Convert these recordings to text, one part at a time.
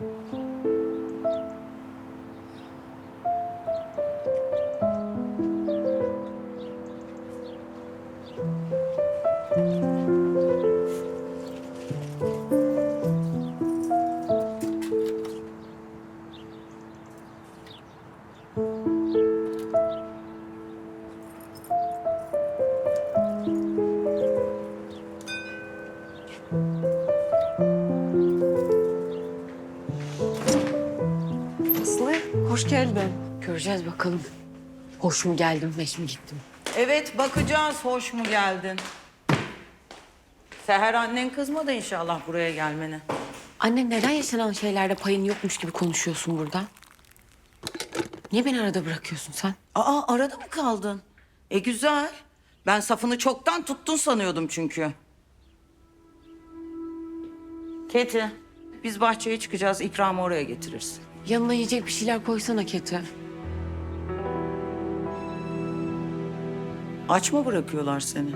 Aslı geldin. Göreceğiz bakalım. Hoş mu geldim, beş mi gittim? Evet bakacağız hoş mu geldin? Seher annen kızmadı inşallah buraya gelmene. Anne neden yaşanan şeylerde payın yokmuş gibi konuşuyorsun burada? Niye beni arada bırakıyorsun sen? Aa arada mı kaldın? E güzel. Ben safını çoktan tuttun sanıyordum çünkü. Keti biz bahçeye çıkacağız ikramı oraya getirirsin. Yanına yiyecek bir şeyler koysana Keti. Aç mı bırakıyorlar seni?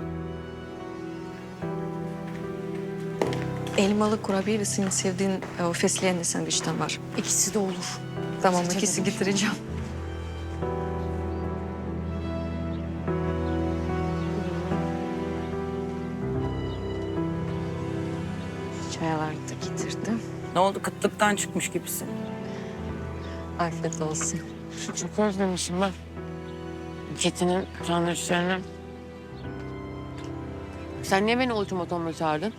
Elmalı kurabiye ve senin sevdiğin e, o fesleğenli sandviçten var. İkisi de olur. Tamam Sıcak ikisi olur. getireceğim. Çaylar da getirdim. Ne oldu kıtlıktan çıkmış gibisin. Afiyet olsun. Çok özlemişim ben. Keti'nin sandviçlerini. Sen niye beni ultimatomla çağırdın?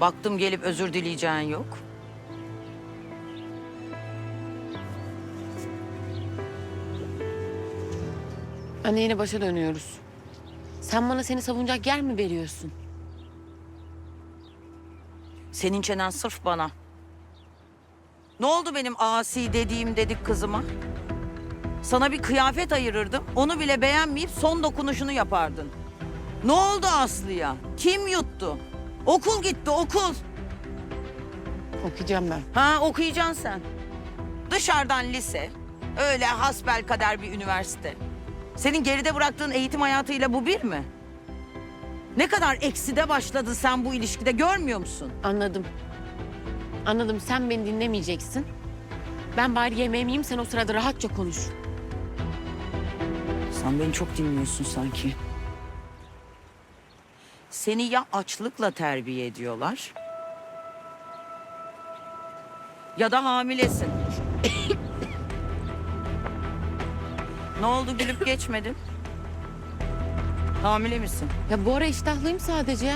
Baktım gelip özür dileyeceğin yok. Anne yine başa dönüyoruz. Sen bana seni savunacak yer mi veriyorsun? Senin çenen sırf bana. Ne oldu benim asi dediğim dedik kızıma? Sana bir kıyafet ayırırdım. Onu bile beğenmeyip son dokunuşunu yapardın. Ne oldu Aslı'ya? Kim yuttu? Okul gitti okul. Okuyacağım ben. Ha okuyacaksın sen. Dışarıdan lise. Öyle hasbel kader bir üniversite. Senin geride bıraktığın eğitim hayatıyla bu bir mi? Ne kadar ekside başladı sen bu ilişkide görmüyor musun? Anladım. Anladım. Sen beni dinlemeyeceksin. Ben bari yemeğimi yiyeyim sen o sırada rahatça konuş. Sen beni çok dinliyorsun sanki. Seni ya açlıkla terbiye ediyorlar... ...ya da hamilesin. ne oldu gülüp geçmedin? Hamile misin? Ya bu ara iştahlıyım sadece.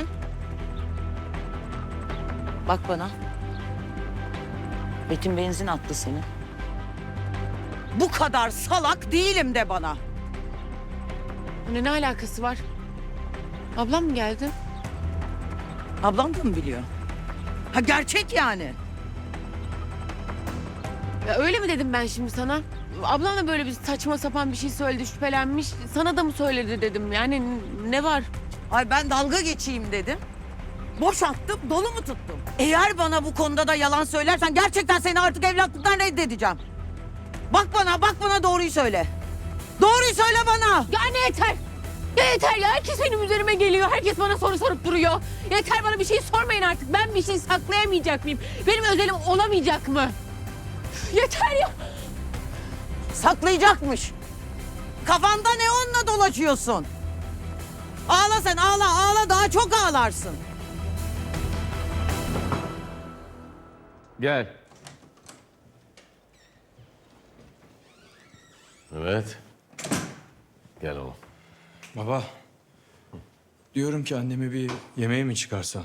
Bak bana. Betim benzin attı seni. Bu kadar salak değilim de bana. Hani ne alakası var? Ablam mı geldi? Ablam da mı biliyor? Ha gerçek yani. Ya öyle mi dedim ben şimdi sana? Ablam da böyle bir saçma sapan bir şey söyledi, şüphelenmiş. Sana da mı söyledi dedim. Yani ne var? Ay ben dalga geçeyim dedim. Boşalttım, dolu mu tuttum? Eğer bana bu konuda da yalan söylersen gerçekten seni artık evlatlıktan reddedeceğim. Bak bana, bak bana doğruyu söyle. Doğruyu söyle bana. Ya ne yeter? Ya yeter ya. Herkes benim üzerime geliyor. Herkes bana soru sorup duruyor. Yeter bana bir şey sormayın artık. Ben bir şey saklayamayacak mıyım? Benim özelim olamayacak mı? Yeter ya. Saklayacakmış. Kafanda ne onunla dolaşıyorsun? Ağla sen ağla ağla daha çok ağlarsın. Gel. Evet. Gel oğlum. Baba, diyorum ki annemi bir yemeğe mi çıkarsan?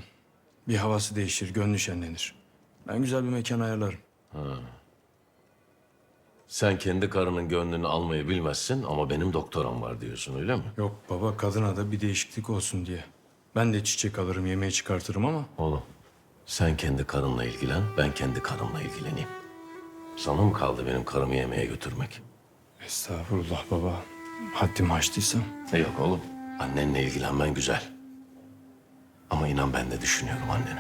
Bir havası değişir, gönlü şenlenir. Ben güzel bir mekan ayarlarım. Sen kendi karının gönlünü almayı bilmezsin ama benim doktoram var diyorsun öyle mi? Yok baba, kadına da bir değişiklik olsun diye. Ben de çiçek alırım, yemeğe çıkartırım ama... Oğlum sen kendi karınla ilgilen, ben kendi karımla ilgileneyim. Sana mı kaldı benim karımı yemeğe götürmek? Estağfurullah baba. Haddimi aştıysam. E yok oğlum. Annenle ilgilenmen güzel. Ama inan ben de düşünüyorum anneni.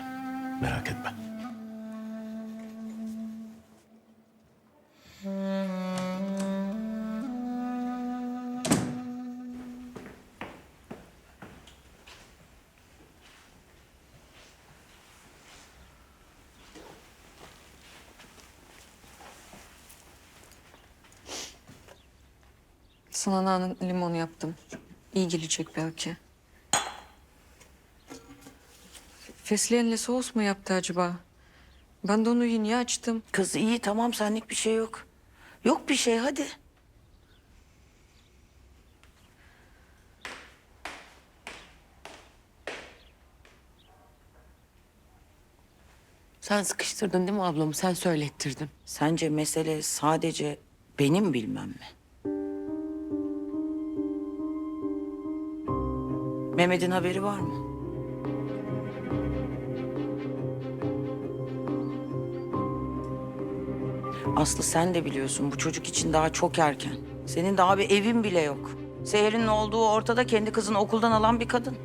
Merak etme. Sana nane limon yaptım. İyi gelecek belki. Fesleğenli sos mu yaptı acaba? Ben de onu yeni açtım. Kız iyi tamam senlik bir şey yok. Yok bir şey hadi. Sen sıkıştırdın değil mi ablamı? Sen söylettirdin. Sence mesele sadece benim bilmem mi? Mehmet'in haberi var mı? Aslı sen de biliyorsun bu çocuk için daha çok erken. Senin daha bir evin bile yok. Seher'in olduğu ortada kendi kızını okuldan alan bir kadın.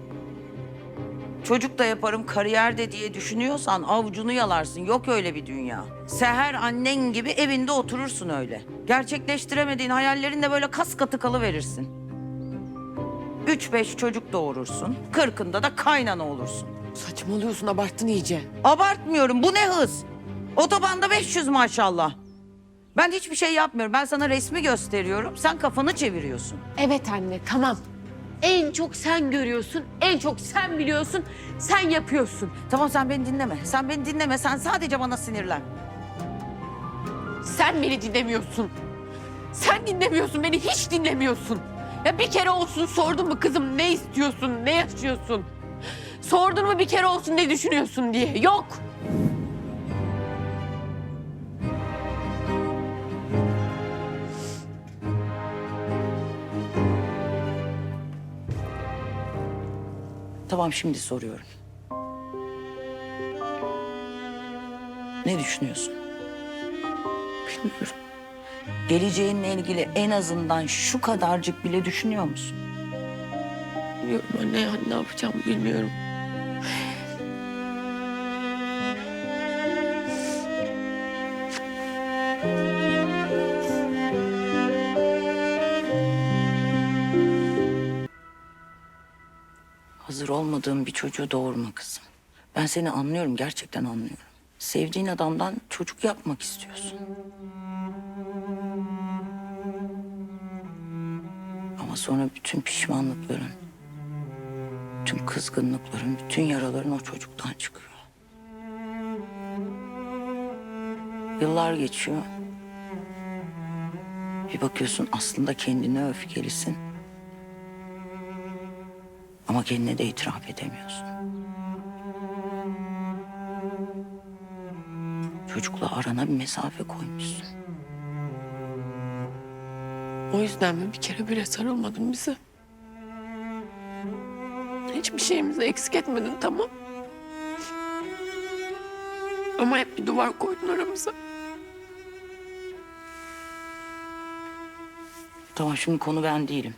Çocuk da yaparım kariyer de diye düşünüyorsan avucunu yalarsın. Yok öyle bir dünya. Seher annen gibi evinde oturursun öyle. Gerçekleştiremediğin hayallerin de böyle kas katı kalıverirsin. Üç beş çocuk doğurursun. Kırkında da kaynana olursun. Saçmalıyorsun abarttın iyice. Abartmıyorum bu ne hız? Otobanda 500 maşallah. Ben hiçbir şey yapmıyorum. Ben sana resmi gösteriyorum. Sen kafanı çeviriyorsun. Evet anne tamam. En çok sen görüyorsun, en çok sen biliyorsun, sen yapıyorsun. Tamam sen beni dinleme. Sen beni dinleme. Sen sadece bana sinirlen. Sen beni dinlemiyorsun. Sen dinlemiyorsun, beni hiç dinlemiyorsun. Ya bir kere olsun sordun mu kızım ne istiyorsun, ne yaşıyorsun? Sordun mu bir kere olsun ne düşünüyorsun diye. Yok. Tamam şimdi soruyorum. Ne düşünüyorsun? Bilmiyorum. Geleceğinle ilgili en azından şu kadarcık bile düşünüyor musun? Bilmiyorum anne ya, ne yapacağım bilmiyorum. Hazır olmadığın bir çocuğu doğurma kızım. Ben seni anlıyorum, gerçekten anlıyorum. Sevdiğin adamdan çocuk yapmak istiyorsun. Ama sonra bütün pişmanlıkların, tüm kızgınlıkların, bütün yaraların o çocuktan çıkıyor. Yıllar geçiyor. Bir bakıyorsun aslında kendine öfkelisin. Ama kendine de itiraf edemiyorsun. Çocukla arana bir mesafe koymuşsun. O yüzden mi bir kere bile sarılmadın bize? Hiçbir şeyimizi eksik etmedin tamam. Ama hep bir duvar koydun aramıza. Tamam şimdi konu ben değilim.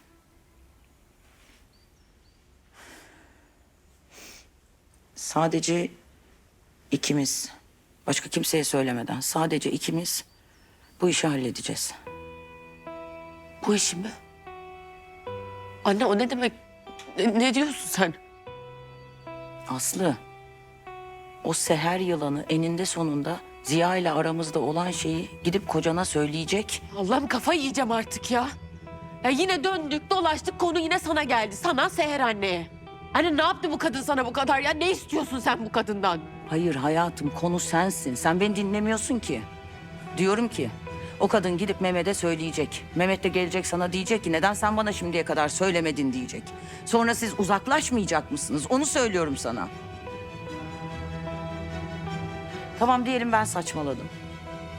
Sadece ikimiz, başka kimseye söylemeden sadece ikimiz bu işi halledeceğiz. Bu işi mi? Anne o ne demek? Ne, ne diyorsun sen? Aslı, o seher yılanı eninde sonunda Ziya ile aramızda olan şeyi gidip kocana söyleyecek. Allah'ım kafayı yiyeceğim artık ya. Ya yine döndük dolaştık konu yine sana geldi. Sana Seher anneye. Hani ne yaptı bu kadın sana bu kadar ya? Ne istiyorsun sen bu kadından? Hayır hayatım konu sensin. Sen beni dinlemiyorsun ki. Diyorum ki o kadın gidip Mehmet'e söyleyecek. Mehmet de gelecek sana diyecek ki neden sen bana şimdiye kadar söylemedin diyecek. Sonra siz uzaklaşmayacak mısınız? Onu söylüyorum sana. Tamam diyelim ben saçmaladım.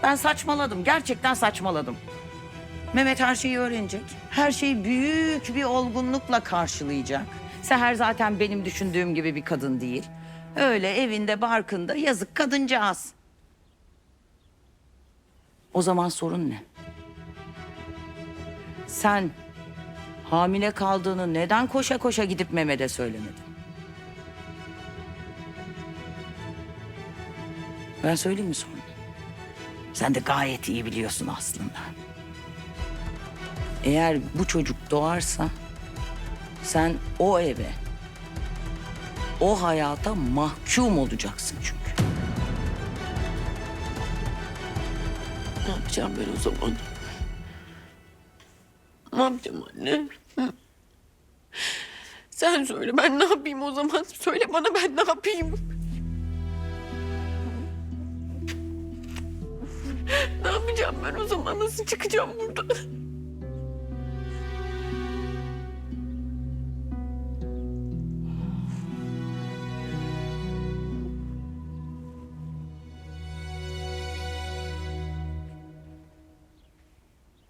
Ben saçmaladım. Gerçekten saçmaladım. Mehmet her şeyi öğrenecek. Her şeyi büyük bir olgunlukla karşılayacak. Seher zaten benim düşündüğüm gibi bir kadın değil. Öyle evinde barkında yazık kadıncağız. O zaman sorun ne? Sen hamile kaldığını neden koşa koşa gidip Mehmet'e söylemedin? Ben söyleyeyim mi sorunu? Sen de gayet iyi biliyorsun aslında. Eğer bu çocuk doğarsa sen o eve, o hayata mahkum olacaksın çünkü. Ne yapacağım ben o zaman? Ne yapacağım anne? Sen söyle ben ne yapayım o zaman? Söyle bana ben ne yapayım? Ne yapacağım ben o zaman? Nasıl çıkacağım buradan?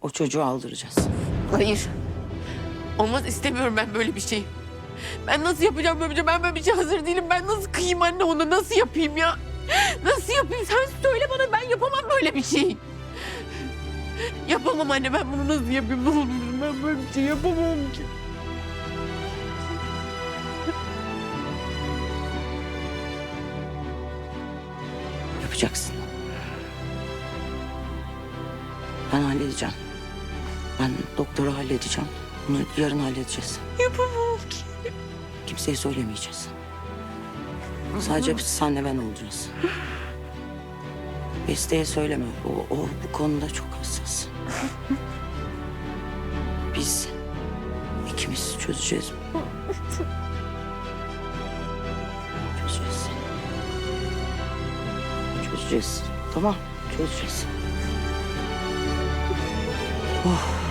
O çocuğu aldıracağız. Hayır. Olmaz istemiyorum ben böyle bir şey. Ben nasıl yapacağım böyle şey? Ben böyle bir şey hazır değilim. Ben nasıl kıyayım anne onu? Nasıl yapayım ya? Nasıl yapayım? Sen söyle bana ben yapamam böyle bir şey. Yapamam anne ben bunu nasıl yapayım? Ne olur ben böyle bir şey yapamam ki. Yapacaksın. Ben halledeceğim. Ben doktoru halledeceğim. Bunu yarın halledeceğiz. Yapamam ki. Kimseye söylemeyeceğiz. Sadece biz senle ben olacağız. Beste'ye söyleme. O, o bu konuda çok hassas. Biz ikimiz çözeceğiz. Çözeceğiz. Çözeceğiz. Tamam, çözeceğiz. Oh.